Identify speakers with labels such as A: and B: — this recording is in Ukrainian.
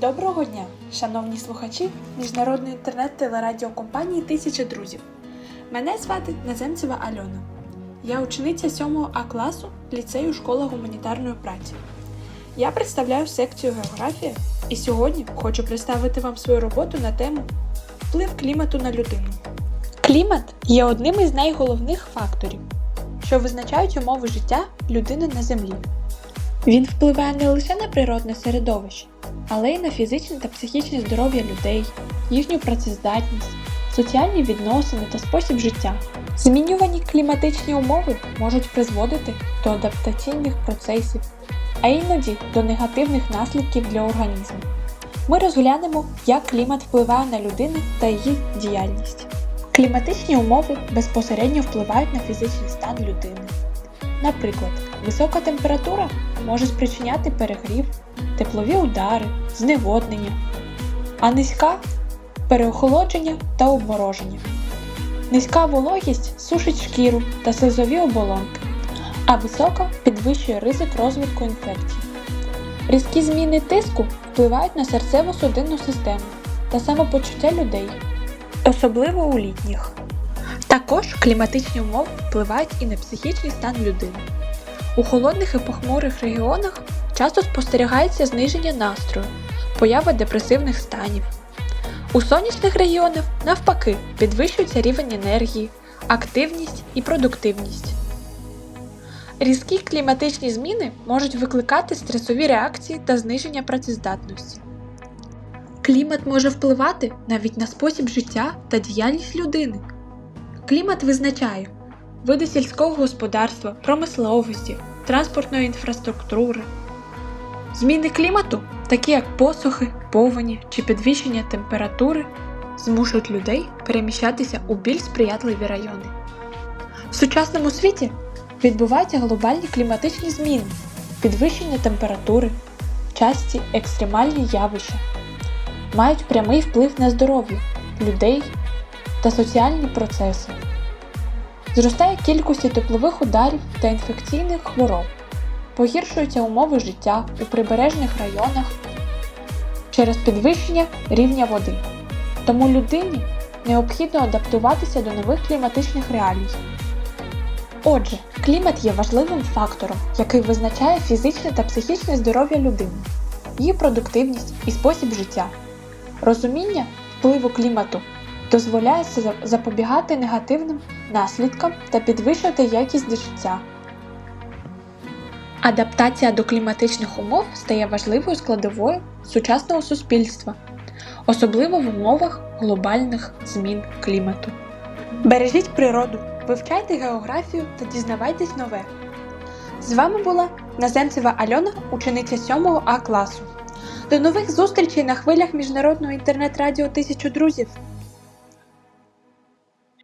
A: Доброго дня, шановні слухачі міжнародної інтернет-телерадіокомпанії Тисяча друзів. Мене звати Наземцева Альона. Я учениця 7 А класу ліцею школа гуманітарної праці. Я представляю секцію географія і сьогодні хочу представити вам свою роботу на тему Вплив клімату на людину. Клімат є одним із найголовніших факторів, що визначають умови життя людини на землі. Він впливає не лише на природне середовище, але й на фізичне та психічне здоров'я людей, їхню працездатність, соціальні відносини та спосіб життя. Змінювані кліматичні умови можуть призводити до адаптаційних процесів, а іноді до негативних наслідків для організму. Ми розглянемо, як клімат впливає на людину та її діяльність. Кліматичні умови безпосередньо впливають на фізичний стан людини. Наприклад, висока температура може спричиняти перегрів, теплові удари, зневоднення, а низька переохолодження та обмороження. Низька вологість сушить шкіру та слизові оболонки, а висока підвищує ризик розвитку інфекцій. Різкі зміни тиску впливають на серцево-судинну систему та самопочуття людей, особливо у літніх. Також кліматичні умови впливають і на психічний стан людини. У холодних і похмурих регіонах часто спостерігається зниження настрою, поява депресивних станів. У сонячних регіонах, навпаки, підвищується рівень енергії, активність і продуктивність. Різкі кліматичні зміни можуть викликати стресові реакції та зниження працездатності. Клімат може впливати навіть на спосіб життя та діяльність людини. Клімат визначає види сільського господарства, промисловості, транспортної інфраструктури. Зміни клімату, такі як посухи, повені чи підвищення температури, змушують людей переміщатися у більш сприятливі райони. В сучасному світі відбуваються глобальні кліматичні зміни, підвищення температури, часті екстремальні явища, мають прямий вплив на здоров'я людей та соціальні процеси. Зростає кількість теплових ударів та інфекційних хвороб, погіршуються умови життя у прибережних районах через підвищення рівня води. Тому людині необхідно адаптуватися до нових кліматичних реалій. Отже, клімат є важливим фактором, який визначає фізичне та психічне здоров'я людини, її продуктивність і спосіб життя. Розуміння впливу клімату дозволяє запобігати негативним наслідкам та підвищувати якість життя. Адаптація до кліматичних умов стає важливою складовою сучасного суспільства, особливо в умовах глобальних змін клімату. Бережіть природу, вивчайте географію та дізнавайтесь нове. З вами була Наземцева Альона, учениця 7 А класу. До нових зустрічей на хвилях міжнародного інтернет-радіо Тисячу друзів.